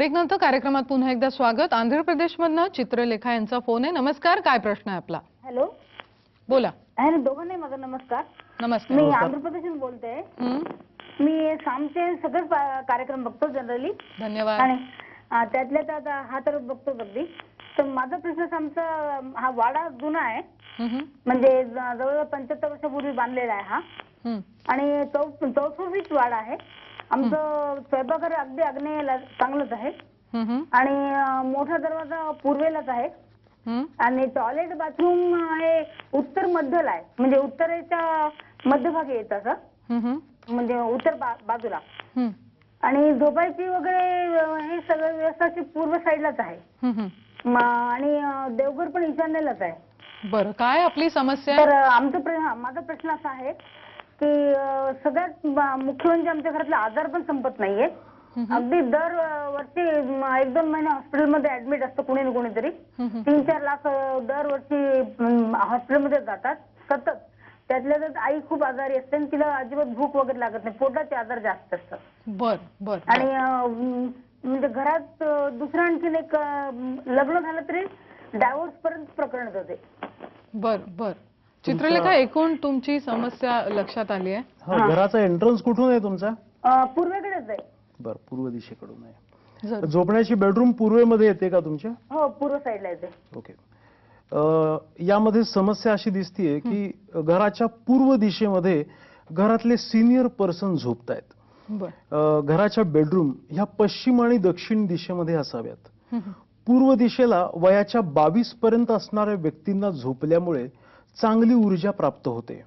Break नंतर कार्यक्रमात पुन्हा एकदा स्वागत. आंध्र प्रदेशमधनं चित्रलेखा यांचा फोन आहे. नमस्कार. काय प्रश्न आहे आपला? हॅलो. बोला. दोघांनाही माझा नमस्कार. नमस्कार. मी आंध्र प्रदेशून बोलते. हं, मी सामचे सगळेच कार्यक्रम बघतो जनरली. धन्यवाद. आणि त्यातल्या त्यात हा तर बघतो अगदी तर माझा प्रश्न आमचा हा वाडा जुना आहे. हं, हं, म्हणजे जवळजवळ पंच्याहत्तर वर्षापूर्वी बांधलेला आहे हा. हं, आणि चौसष्ट वाडा आहे. आमचं स्वयंपाकघर अगदी आग्नेयला चांगलंच आहे. आणि अं, मोठा दरवाजा पूर्वेलाच आहे. हं, आणि टॉयलेट बाथरूम हे उत्तर मध्यला आहे. म्हणजे उत्तरेच्या मध्यभागी येत असं. म्हणजे उत्तर बा- बाजूला. आणि झोपायची वगैरे अं, हे सगळं व्यवस्था अशी पूर्व साईडलाच आहे. म- आणि अं, देवघर पण ईशान्येलाच आहे. बरं काय आपली समस्या? आहे तर अं, आमचं प्र- हा, माझा प्रश्न असा आहे. की अं, सगळ्यात म- मुख्य म्हणजे आमच्या घरातले आजार पण संपत नाहीये. अगदी दर अं, वर्षी म, एक दोन महिने हॉस्पिटलमध्ये ऍडमिट असतं कुणी ना कुणीतरी. तीन चार लाख अं, दरवर्षी हॉस्पिटलमध्ये जातात. सतत. त्यातल्या त्यात आई खूप आजारी असते आणि तिला अजिबात भूक वगैरे लागत नाही. पोटाचे आजार जास्त असतात. बर बर आणि अं, म्हणजे घरात अं, दुसरं आणखीन एक अं, लग्न झालं तरी डायव्होर्स पर्यंत प्रकरण जाते बर बर. चित्रलेखा एकूण तुमची समस्या लक्षात आली आहे. हा घराचा एंट्रन्स कुठून आहे तुमचा? अं, पूर्वेकडेच आहे. बर पूर्व दिशेकडून आहे. झोपण्याची बेडरूम पूर्वेमध्ये येते का तुमच्या? हो पूर्व साईडला येते. ओके अ, यामध्ये समस्या अशी दिसतीये की घराच्या पूर्व दिशेमध्ये घरातले सिनियर पर्सन झोपतायत. बर. अ, घराच्या बेडरूम ह्या पश्चिम आणि दक्षिण दिशेमध्ये असाव्यात. पूर्व दिशेला वयाच्या बावीस पर्यंत असणाऱ्या व्यक्तींना झोपल्यामुळे चांगली ऊर्जा प्राप्त होते.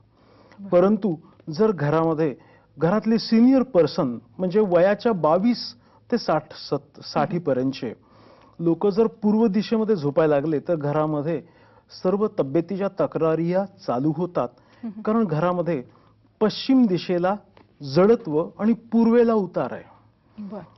परंतु जर घरामध्ये घरातले सिनियर पर्सन म्हणजे वयाच्या बावीस ते साठ सत साठी पर्यंतचे लोक जर पूर्व दिशेमध्ये झोपायला लागले तर घरामध्ये सर्व तब्येतीच्या तक्रारी या चालू होतात. कारण घरामध्ये पश्चिम दिशेला जडत्व आणि पूर्वेला उतार आहे.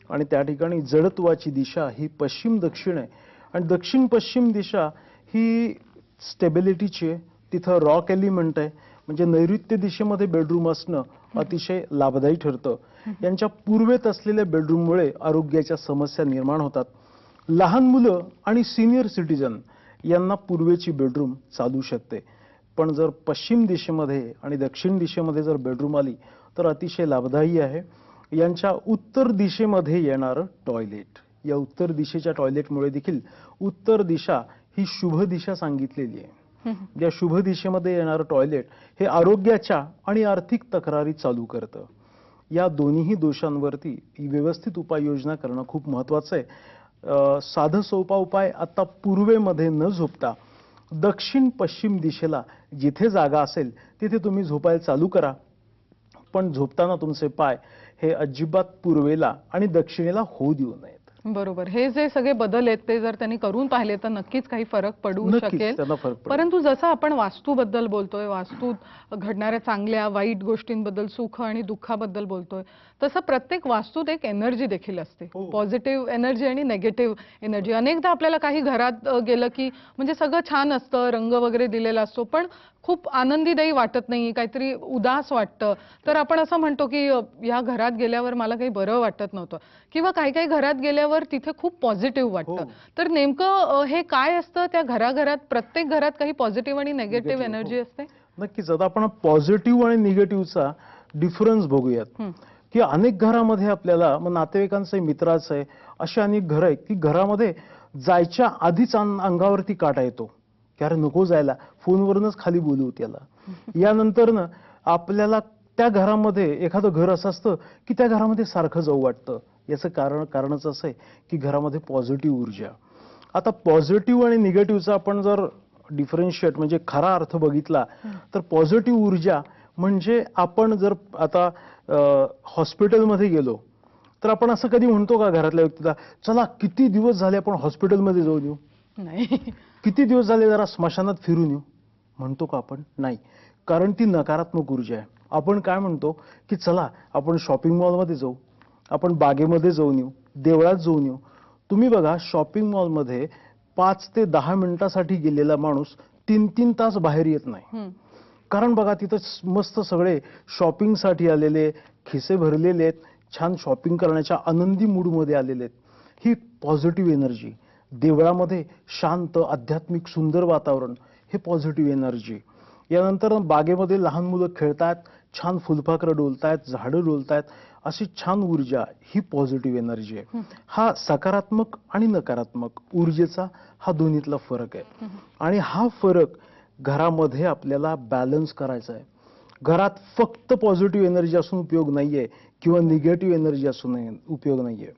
आणि त्या ठिकाणी जडत्वाची दिशा ही पश्चिम दक्षिण आहे. आणि दक्षिण पश्चिम दिशा ही स्टेबिलिटीची आहे. तिथं रॉक एलिमेंट आहे म्हणजे नैऋत्य दिशेमध्ये बेडरूम असणं अतिशय लाभदायी ठरतं. यांच्या पूर्वेत असलेल्या बेडरूममुळे आरोग्याच्या समस्या निर्माण होतात. लहान मुलं आणि सिनियर सिटीजन यांना पूर्वेची बेडरूम चालू शकते. पण जर पश्चिम दिशेमध्ये आणि दक्षिण दिशेमध्ये जर बेडरूम आली तर अतिशय लाभदायी आहे. यांच्या उत्तर दिशेमध्ये येणारं टॉयलेट या उत्तर दिशेच्या टॉयलेटमुळे देखील उत्तर दिशा ही शुभ दिशा सांगितलेली आहे. या शुभ दिशेमध्ये येणारं टॉयलेट हे आरोग्याच्या आणि आर्थिक तक्रारी चालू करतं. या दोन्हीही दोषांवरती व्यवस्थित उपाययोजना करणं खूप महत्वाचं आहे. साधं सोपा उपाय आता पूर्वेमध्ये न झोपता दक्षिण पश्चिम दिशेला जिथे जागा असेल तिथे तुम्ही झोपायला चालू करा. पण झोपताना तुमचे पाय हे अजिबात पूर्वेला आणि दक्षिणेला होऊ देऊ नयेत. बरोबर हे जे सगळे बदल आहेत ते जर त्यांनी करून पाहिले तर नक्कीच काही फरक पडू शकेल. परंतु जसं आपण वास्तूबद्दल बोलतोय वास्तूत घडणाऱ्या चांगल्या वाईट गोष्टींबद्दल सुख आणि दुःखाबद्दल बोलतोय तसं प्रत्येक वास्तूत एक एनर्जी देखील असते हो. पॉझिटिव्ह एनर्जी आणि नेगेटिव्ह एनर्जी अनेकदा आपल्याला काही घरात गेलं की म्हणजे सगळं छान असतं रंग वगैरे दिलेला असतो पण खूप आनंदीदायी वाटत नाही काहीतरी उदास वाटतं. तर आपण असं म्हणतो की या घरात गेल्यावर मला काही बरं वाटत नव्हतं. किंवा काही काही घरात गेल्यावर तिथे खूप पॉझिटिव्ह वाटतं. हो. तर नेमकं हे काय असतं त्या घराघरात? प्रत्येक घरात काही पॉझिटिव्ह आणि नेगेटिव्ह Negative, एनर्जी हो. असते? नक्कीच. आता आपण पॉझिटिव्ह आणि निगेटिव्हचा डिफरन्स बघूयात. हं. की अनेक घरामध्ये आपल्याला मग नातेवाईकांचं आहे, मित्राचं आहे अशी अनेक घरं आहेत की घरामध्ये जायच्या आधीच अंगावरती काटा येतो. की अरे नको जायला. फोनवरूनच खाली बोलू त्याला. यानंतरनं आपल्याला त्या घरामध्ये एखादं घर असं असतं की त्या घरामध्ये सारखं जाऊ वाटतं. याचं कारण कारणच असं आहे की घरामध्ये पॉझिटिव्ह ऊर्जा. आता पॉझिटिव्ह आणि निगेटिव्हचा आपण जर डिफरन्शिएट म्हणजे खरा अर्थ बघितला तर पॉझिटिव्ह ऊर्जा म्हणजे आपण जर आता हॉस्पिटलमध्ये गेलो तर आपण असं कधी म्हणतो का घरातल्या व्यक्तीला चला किती दिवस झाले आपण हॉस्पिटलमध्ये जाऊन येऊ नाही. किती दिवस झाले जरा स्मशानात फिरून येऊ? म्हणतो का आपण? नाही. कारण ती नकारात्मक ऊर्जा आहे. आपण काय म्हणतो? की चला आपण शॉपिंग मॉलमध्ये जाऊ. आपण बागेमध्ये जाऊन येऊ. देवळात जाऊन येऊ. तुम्ही बघा शॉपिंग मॉलमध्ये पाच ते दहा मिनिटासाठी गेलेला माणूस तीन तीन तास बाहेर येत नाही. कारण बघा तिथं मस्त सगळे शॉपिंगसाठी आलेले खिसे भरलेले आहेत. छान शॉपिंग करण्याच्या आनंदी मूडमध्ये आलेले आहेत. ही पॉझिटिव्ह एनर्जी देवळामध्ये शांत आध्यात्मिक सुंदर वातावरण हे पॉझिटिव्ह एनर्जी यानंतर बागेमध्ये लहान मुलं खेळतात छान फुलपाखरं डोलतायत झाडं डोलतायत अशी छान ऊर्जा ही पॉझिटिव्ह एनर्जी आहे. हा सकारात्मक आणि नकारात्मक ऊर्जेचा हा दोन्हीतला फरक आहे. आणि हा फरक घरामध्ये आपल्याला बॅलन्स करायचा आहे. घरात फक्त पॉझिटिव्ह एनर्जी असून उपयोग नाहीये किंवा निगेटिव्ह एनर्जी असून उपयोग नाहीये.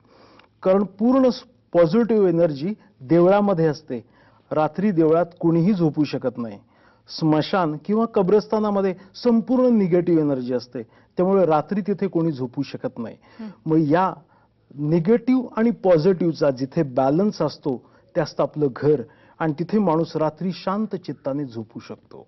कारण पूर्ण पॉझिटिव्ह एनर्जी देवळामध्ये असते. रात्री देवळात कोणीही झोपू शकत नाही. स्मशान किंवा कब्रस्तानामध्ये संपूर्ण निगेटिव्ह एनर्जी असते. त्यामुळे रात्री तिथे कोणी झोपू शकत नाही. मग या निगेटिव्ह आणि पॉझिटिव्हचा जिथे बॅलन्स असतो ते असतं आपलं घर आणि तिथे माणूस रात्री शांत चित्ताने झोपू शकतो.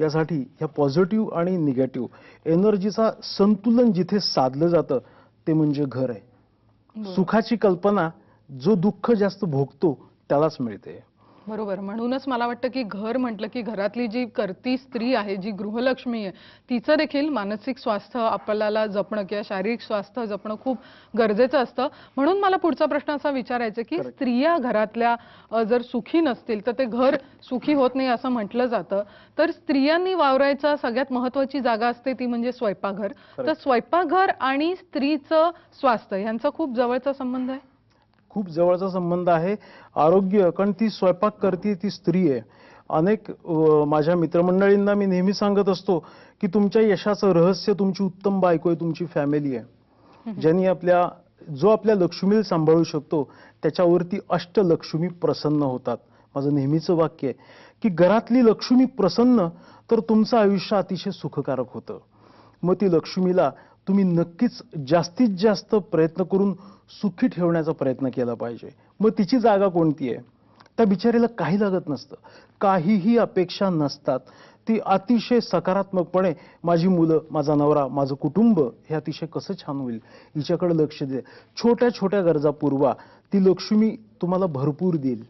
यासाठी ह्या पॉझिटिव्ह आणि निगेटिव्ह एनर्जीचा संतुलन जिथे साधलं जातं ते म्हणजे घर आहे. सुखाची कल्पना जो दुःख जास्त भोगतो त्यालाच मिळते. बरोबर. म्हणूनच मला वाटतं की घर म्हटलं की घरातली जी करती स्त्री आहे जी गृहलक्ष्मी आहे तिचं देखील मानसिक स्वास्थ्य आपल्याला जपणं किंवा शारीरिक स्वास्थ्य जपणं खूप गरजेचं असतं. म्हणून मला पुढचा प्रश्न असा विचारायचा की स्त्रिया घरातल्या जर सुखी नसतील तर ते घर सुखी होत नाही असं म्हटलं जातं. तर स्त्रियांनी वावरायचा सगळ्यात महत्वाची जागा असते ती म्हणजे स्वयंपाकघर. तर स्वयंपाकघर आणि स्त्रीचं स्वास्थ्य यांचा खूप जवळचा संबंध आहे? खूप जवळचा संबंध आहे. आरोग्य कारण ती स्वयंपाक करते ती स्त्री आहे. अनेक माझ्या मित्रमंडळींना मी नेहमी सांगत असतो की तुमच्या यशाचं रहस्य तुमची उत्तम बायको आहे तुमची फॅमिली आहे. ज्यांनी आपल्या जो आपल्या लक्ष्मीला सांभाळू शकतो त्याच्यावरती अष्टलक्ष्मी प्रसन्न होतात. माझं नेहमीचं वाक्य आहे की घरातली लक्ष्मी प्रसन्न तर तुमचं आयुष्य अतिशय सुखकारक होतं. मग ती लक्ष्मीला तुम्ही नक्कीच जास्तीत जास्त प्रयत्न करून सुखी ठेवण्याचा प्रयत्न केला पाहिजे. मग तिची जागा कोणती आहे? त्या बिचारीला काही लागत नसतं. काहीही अपेक्षा नसतात. ती अतिशय सकारात्मकपणे माझी मुलं माझा नवरा माझं कुटुंब हे अतिशय कसं छान होईल? हिच्याकडे लक्ष दे. छोट्या छोट्या गरजा पुरवा. ती लक्ष्मी तुम्हाला भरपूर देईल.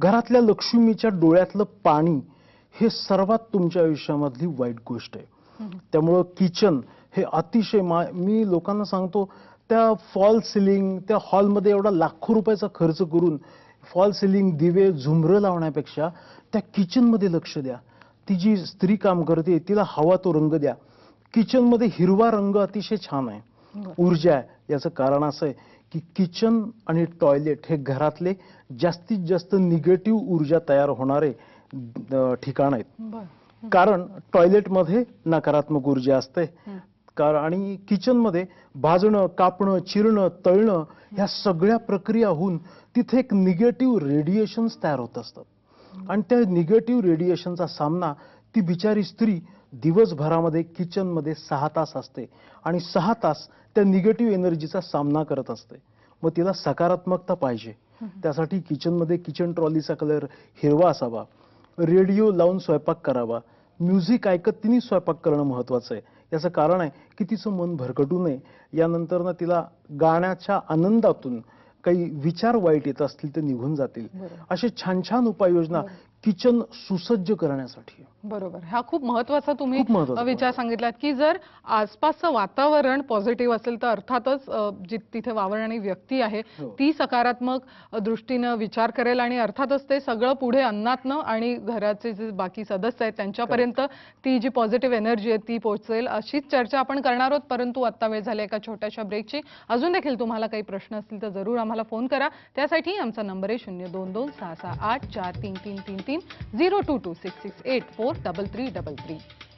घरातल्या लक्ष्मीच्या डोळ्यातलं पाणी हे सर्वात तुमच्या आयुष्यामधली वाईट गोष्ट आहे. त्यामुळं किचन हे अतिशय मा मी लोकांना सांगतो त्या फॉल सिलिंग त्या हॉलमध्ये एवढा लाखो रुपयाचा खर्च करून फॉल सिलिंग दिवे झुमरं लावण्यापेक्षा त्या किचनमध्ये लक्ष द्या. ती जी स्त्री काम करते तिला हवा तो रंग द्या. किचनमध्ये हिरवा रंग अतिशय छान आहे. ऊर्जा आहे. याचं कारण असं आहे की किचन आणि टॉयलेट हे घरातले जास्तीत जास्त निगेटिव्ह ऊर्जा तयार होणारे ठिकाण आहेत. कारण टॉयलेटमध्ये नकारात्मक ऊर्जा असते. कारण आणि किचनमध्ये भाजणं कापणं चिरणं तळणं ह्या सगळ्या प्रक्रिया होऊन तिथे एक निगेटिव्ह रेडिएशन्स तयार होत असतात. आणि त्या निगेटिव्ह रेडिएशनचा सामना ती बिचारी स्त्री दिवसभरामध्ये किचनमध्ये सहा तास असते आणि सहा तास त्या निगेटिव्ह एनर्जीचा सामना करत असते. मग तिला सकारात्मकता पाहिजे. त्यासाठी किचनमध्ये किचन ट्रॉलीचा कलर हिरवा असावा. रेडिओ लावून स्वयंपाक करावा. म्युझिक ऐकत तिने स्वयंपाक करणं महत्वाचं आहे. याचं कारण आहे की तिचं मन भरकटू नये. यानंतर ना तिला गाण्याच्या आनंदातून काही विचार वाईट येत असतील ते निघून जातील. असे छान छान उपाययोजना किचन सुसज्ज करण्यासाठी. बरोबर. हा खूप महत्त्वाचा तुम्ही विचार सांगितलात की जर आसपासचं वातावरण पॉझिटिव्ह असेल तर अर्थातच जी तिथे वावरणारी व्यक्ती आहे हो. ती सकारात्मक दृष्टीनं विचार करेल आणि अर्थातच ते सगळं पुढे अन्नातनं आणि घराचे जे बाकी सदस्य आहेत त्यांच्यापर्यंत ती जी पॉझिटिव्ह एनर्जी आहे ती पोहोचेल अशीच चर्चा आपण करणार आहोत. परंतु आता वेळ झाली एका छोट्याशा ब्रेकची अजून देखील तुम्हाला काही प्रश्न असतील तर जरूर आम्हाला फोन करा. त्यासाठी आमचा नंबर आहे शून्य दोन दोन सहा सहा आठ चार तीन तीन तीन तीन. 0226684333.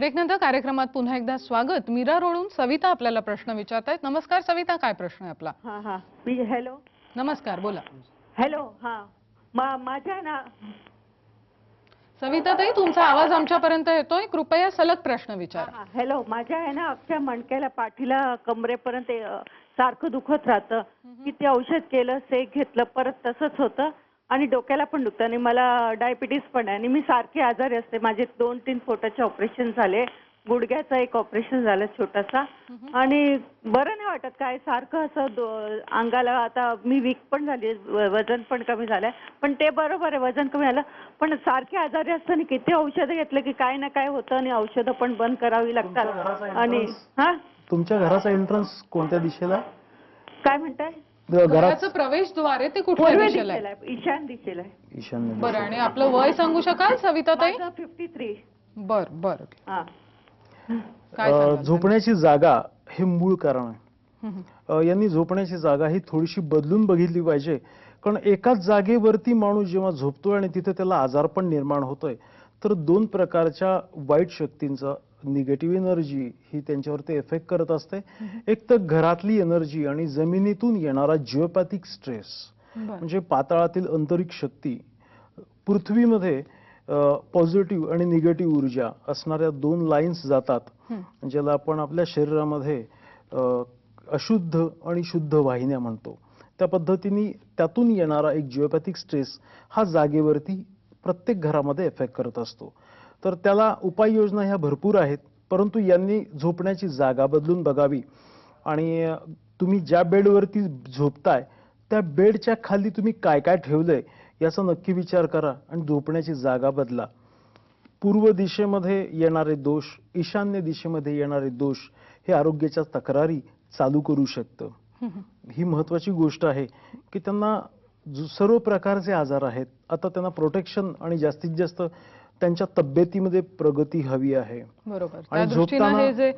ब्रेकनंतर कार्यक्रमात पुन्हा एकदा स्वागत. मीरा रोडून सविता आपल्याला प्रश्न विचारतायत. नमस्कार सविता काय प्रश्न आहे आपला? हा हा. मी हॅलो? नमस्कार बोला. हॅलो हा. मा माझ्या ना सविता ताई तुमचा आवाज आमच्यापर्यंत येतोय. कृपया सलग प्रश्न विचारा. हा, हॅलो माझ्या आहे ना अख्ख्या मणक्याला पाठीला कमरेपर्यंत अ, सारखं दुखत राहतं. किती औषध केलं सेक घेतलं परत तसंच होतं. आणि डोक्याला पण दुखतं. आणि मला डायबिटीस पण आहे. आणि मी सारखी आजारी असते. माझे दोन तीन पोटाचे ऑपरेशन झाले. गुडघ्याचं एक ऑपरेशन झालं छोटासा. आणि बरं नाही वाटत. काय सारखं असं अंगाला आता मी वीक पण झाली वजन पण कमी झालंय. पण ते बरोबर आहे. वजन कमी झालं. पण सारखी आजारी असताना किती औषधं घेतलं की काय ना काय होतं आणि औषधं पण बंद करावी लागतात. आणि? हा? तुमच्या घराचा एंट्रन्स कोणत्या दिशेला? काय म्हणताय? घराचं प्रवेशद्वार आहे ते कुठल्या पूर्व दिशेला आहे? दिशेला आहे ईशान दिशेला आहे. ईशान्य बरं. आणि आपलं वय सांगू शकाल सविताताई? फिफ्टी थ्री बर बर. हा. काय अ, सांगाल? झोपण्याची जागा हे मूळ कारण आहे. अ, यांनी झोपण्याची जागा ही थोडीशी बदलून बघितली पाहिजे. कारण एकाच जागेवरती माणूस जेव्हा झोपतोय आणि तिथे त्याला आजार पण निर्माण होतोय तर दोन प्रकारच्या वाईट शक्तींचा निगेटिव्ह एनर्जी ही त्यांच्यावरती इफेक्ट करत असते एक तर घरातली एनर्जी आणि जमिनीतून येणारा जिओपॅथिक स्ट्रेस. म्हणजे पाताळातील अंतरिक शक्ती पृथ्वीमध्ये पॉझिटिव्ह आणि निगेटिव्ह ऊर्जा असणाऱ्या दोन लाईन्स जातात. ज्याला आपण आपल्या शरीरामध्ये अशुद्ध आणि शुद्ध वाहिन्या म्हणतो त्या पद्धतीने त्यातून येणारा एक जिओपॅथिक स्ट्रेस हा जागेवरती प्रत्येक घरामध्ये इफेक्ट करत असतो तर त्याला उपाययोजना ह्या भरपूर आहेत परंतु यांनी झोपण्याची जागा बदलून बघावी. आणि तुम्ही ज्या बेडवरती झोपताय त्या बेडच्या खाली तुम्ही काय काय ठेवलंय याचा नक्की विचार करा आणि झोपण्याची जागा बदला. पूर्व दिशेमध्ये येणारे दोष ईशान्य दिशेमध्ये येणारे दोष हे आरोग्याच्या तक्रारी चालू करू शकतं. ही महत्वाची गोष्ट आहे की त्यांना सर्व प्रकारचे आजार आहेत. आता त्यांना प्रोटेक्शन आणि जास्तीत जास्त त्यांच्या तब्येतीमध्ये प्रगती हवी आहे. बरोबर. त्या दृष्टीनं हे जे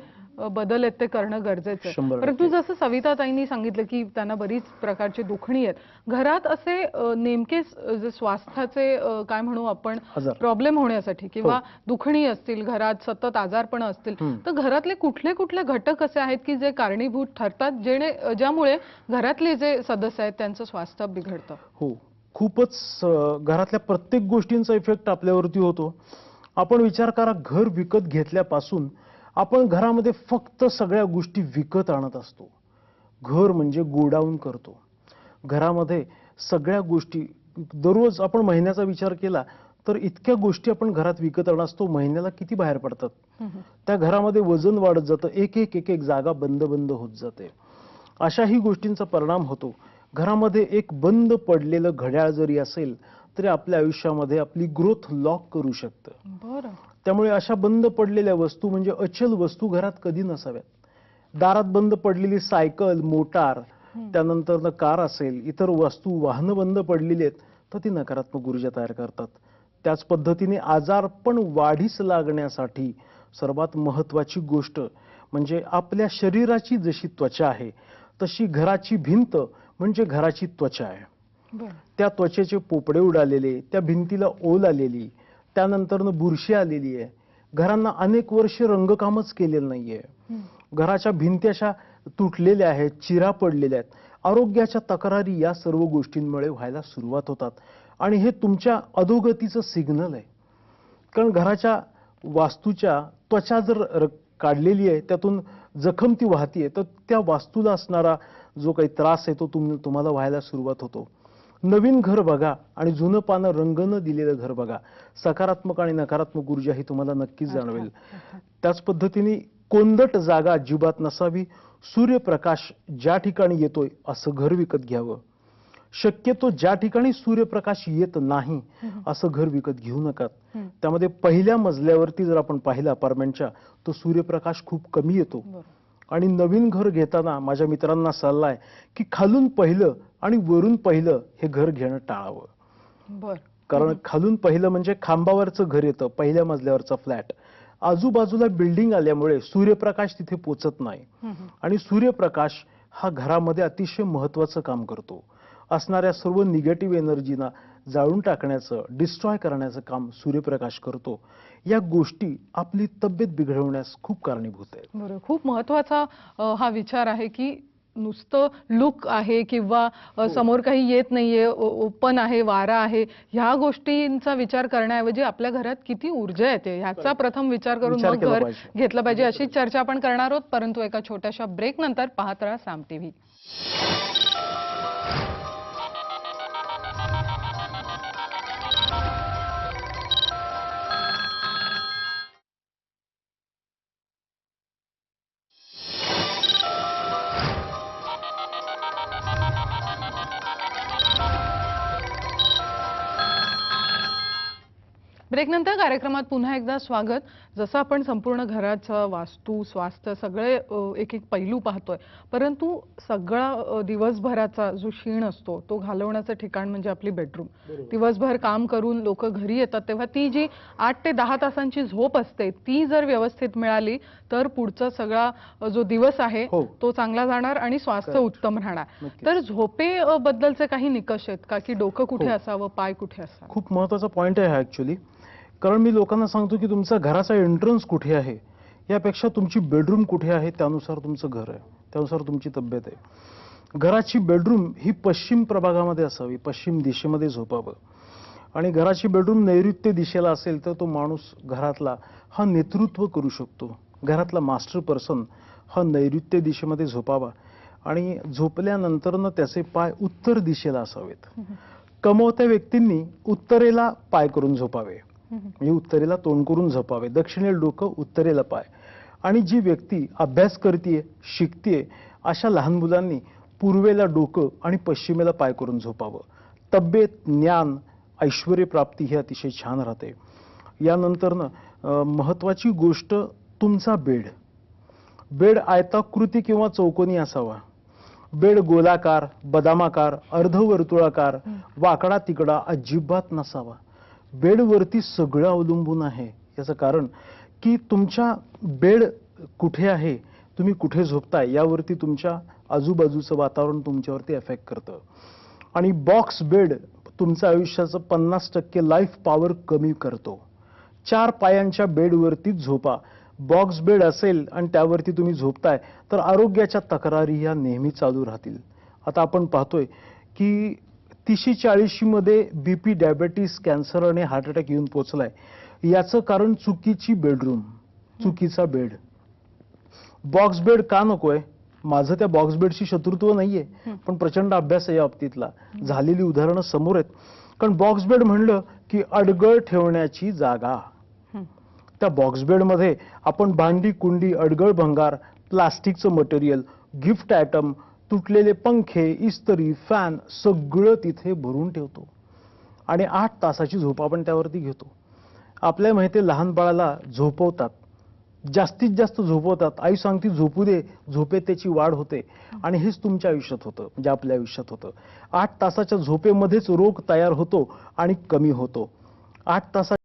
बदल आहेत ते करणं गरजेचं आहे. परंतु. जसं सविताताईंनी सांगितलं की त्यांना बरीच प्रकारची दुखणी आहेत. घरात असे नेमके जे स्वास्थ्याचे काय म्हणू आपण. प्रॉब्लेम होण्यासाठी किंवा दुखणी असतील घरात सतत आजारपण असतील. तर घरातले कुठले कुठले घटक असे आहेत की जे कारणीभूत ठरतात जेणे ज्यामुळे घरातले जे सदस्य आहेत त्यांचं स्वास्थ्य बिघडतं? हो. खूपच घरातल्या प्रत्येक गोष्टींचा इफेक्ट आपल्यावरती होतो. आपण विचार करा घर विकत घेतल्यापासून आपण घरामध्ये फक्त सगळ्या गोष्टी विकत आणत असतो. घर म्हणजे गोडाऊन करतो. घरामध्ये सगळ्या गोष्टी दररोज आपण महिन्याचा विचार केला तर इतक्या गोष्टी आपण घरात विकत आणत असतो महिन्याला किती बाहेर पडतात. त्या घरामध्ये वजन वाढत जातं एक एक एक एक जागा बंद बंद होत जाते. अशाही गोष्टींचा परिणाम होतो. घरामध्ये एक बंद पडलेलं घड्याळ जरी असेल तरी आपल्या आयुष्यामध्ये आपली ग्रोथ लॉक करू शकतं. बरं. त्यामुळे अशा बंद पडलेल्या वस्तू म्हणजे अचल वस्तू घरात कधी नसाव्यात. दारात बंद पडलेली सायकल मोटार त्यानंतर कार असेल इतर वस्तू वाहनं बंद पडलेली आहेत तर ती नकारात्मक ऊर्जा तयार करतात. त्याच पद्धतीने आजार पण वाढीस लागण्यासाठी सर्वात महत्वाची गोष्ट म्हणजे आपल्या शरीराची जशी त्वचा आहे तशी घराची भिंत म्हणजे घराची त्वचा आहे. त्या त्वचेचे पोपडे उडालेले त्या भिंतीला ओल आलेली त्यानंतरनं बुरशी आलेली आहे. घरांना अनेक वर्ष रंगकामच केलेलं नाहीये. घराच्या भिंती अशा तुटलेल्या आहेत चिरा पडलेल्या आहेत. आरोग्याच्या तक्रारी या सर्व गोष्टींमुळे व्हायला सुरुवात होतात. आणि हे तुमच्या अधोगतीचं सिग्नल आहे. कारण घराच्या वास्तूच्या त्वचा जर काढलेली आहे त्यातून जखम ती वाहतीये तर त्या वास्तूला असणारा जो काही त्रास आहे तो तुम तुम्हाला व्हायला सुरुवात होतो. नवीन घर बघा आणि जुनं पानं रंग न दिलेलं घर बघा. सकारात्मक आणि नकारात्मक ऊर्जा ही तुम्हाला नक्कीच जाणवेल. त्याच पद्धतीने कोंदट जागा अजिबात नसावी. सूर्यप्रकाश ज्या ठिकाणी येतोय असं घर विकत घ्यावं. शक्यतो ज्या ठिकाणी सूर्यप्रकाश येत नाही असं घर विकत घेऊ नका. त्यामध्ये पहिल्या मजल्यावरती जर आपण पाहिलं अपार्टमेंटच्या तो सूर्यप्रकाश खूप कमी येतो. आणि नवीन घर घेताना माझ्या मित्रांना सल्ला आहे की खालून पहिलं आणि वरून पहिलं हे घर घेणं टाळावं. बरं. कारण खालून पहिलं म्हणजे खांबावरचं घर येतं पहिल्या मजल्यावरचा फ्लॅट. आजूबाजूला बिल्डिंग आल्यामुळे सूर्यप्रकाश तिथे पोचत नाही. आणि सूर्यप्रकाश हा घरामध्ये अतिशय महत्वाचं काम करतो. असणाऱ्या सर्व निगेटिव्ह एनर्जीना जाळून टाकण्याचं डिस्ट्रॉय करण्याचं काम सूर्यप्रकाश करतो या गोष्टी आपली तब्येत बिघडवण्यास खूप कारणीभूत आहेत. बरोबर खूप महत्त्वाचा हा विचार आहे की नुसतं लुक आहे किंवा अ, समोर काही येत नाहीये ओपन आहे वारा आहे ह्या गोष्टींचा विचार करण्याऐवजी आपल्या घरात किती ऊर्जा येते ह्याचा प्रथम विचार करून मग घर. घेतलं पाहिजे अशीच चर्चा आपण करणार आहोत परंतु एका छोट्याशा ब्रेक नंतर पाहत राहा साम टीव्ही. ब्रेकनंतर कार्यक्रमात पुन्हा एकदा स्वागत जसं आपण संपूर्ण घराचं वास्तू स्वास्थ्य सगळे एक एक पैलू पाहतोय परंतु सगळा दिवसभराचा जो क्षीण असतो तो घालवण्याचं ठिकाण म्हणजे आपली बेडरूम दिवसभर काम करून लोक घरी येतात तेव्हा ती जी आठ ते दहा तासांची झोप असते ती जर व्यवस्थित मिळाली तर पुढचा सगळा जो दिवस आहे हो. तो चांगला जाणार आणि स्वास्थ्य. उत्तम राहणार. तर झोपे अ, बद्दलचे काही निकष आहेत का की डोकं कुठे हो. असावं पाय कुठे असावं खूप महत्त्वाचा पॉईंट आहे ऍक्च्युली कारण मी लोकांना सांगतो की तुमचा घराचा एंट्रन्स कुठे आहे? यापेक्षा तुमची बेडरूम कुठे आहे? त्यानुसार तुमचं घर आहे. त्यानुसार तुमची तब्येत आहे. घराची बेडरूम ही पश्चिम प्रभागामध्ये असावी. पश्चिम दिशेमध्ये झोपावं. आणि घराची बेडरूम नैऋत्य दिशेला असेल तर तो माणूस घरातला हा नेतृत्व करू शकतो. घरातला मास्टर पर्सन हा नैऋत्य दिशेमध्ये झोपावा. आणि झोपल्यानंतरनं त्याचे पाय उत्तर दिशेला असावेत. कमवत्या व्यक्तींनी उत्तरेला पाय करून झोपावे. म्हणजे उत्तरेला तोंड करून झोपावे. दक्षिणेला डोकं उत्तरेला पाय. आणि जी व्यक्ती अभ्यास करते शिकते अशा लहान मुलांनी पूर्वेला डोकं आणि पश्चिमेला पाय करून झोपावं. तब्येत ज्ञान ऐश्वर प्राप्ती ही अतिशय छान राहते. यानंतरनं महत्वाची गोष्ट तुमचा बेड. बेड आयताकृती किंवा चौकोनी असावा. बेड गोलाकार बदामाकार अर्धवर्तुळाकार वाकडा तिकडा अजिबात नसावा. बेडवरती सगळं अवलंबून आहे. याचं कारण की तुमच्या बेड कुठे आहे तुम्ही कुठे झोपताय यावरती तुमच्या आजूबाजूचं वातावरण तुमच्यावरती एफेक्ट करतं. आणि बॉक्स बेड तुमचं आयुष्याचं पन्नास टक्के लाईफ पॉवर कमी करतो. चार पायांच्या बेडवरतीच झोपा. बॉक्स बेड असेल आणि त्यावरती तुम्ही झोपताय तर आरोग्याच्या तक्रारी ह्या नेहमी चालू राहतील. आता आपण पाहतोय की तिशी चाळीशी मध्ये बीपी डायबेटीस कॅन्सर आणि हार्ट अटॅक येऊन पोचलाय. याचं कारण चुकीची बेडरूम चुकीचा बेड. बॉक्स बेड का नकोय? माझं त्या बॉक्स बेडशी शत्रुत्व नाहीये पण प्रचंड अभ्यास आहे या बाबतीतला. झालेली उदाहरणं समोर आहेत. कारण बॉक्स बेड म्हणलं की अडगळ ठेवण्याची जागा. त्या बॉक्स बेडमध्ये आपण भांडी कुंडी अडगळ भंगार प्लास्टिकचं मटेरियल गिफ्ट आयटम तुटलेले पंखे इस्त्री फॅन सगळं तिथे भरून ठेवतो. आणि आठ तासाची झोप आपण त्यावरती घेतो. आपल्या माहिती लहान बाळाला झोपवतात. जास्तीत जास्त झोपवतात. आई सांगती झोपू दे झोपेत त्याची वाढ होते. आणि हेच तुमच्या आयुष्यात होतं म्हणजे आपल्या आयुष्यात होतं. आठ तासाच्या झोपेमध्येच रोग तयार होतो आणि कमी होतो. आठ तासा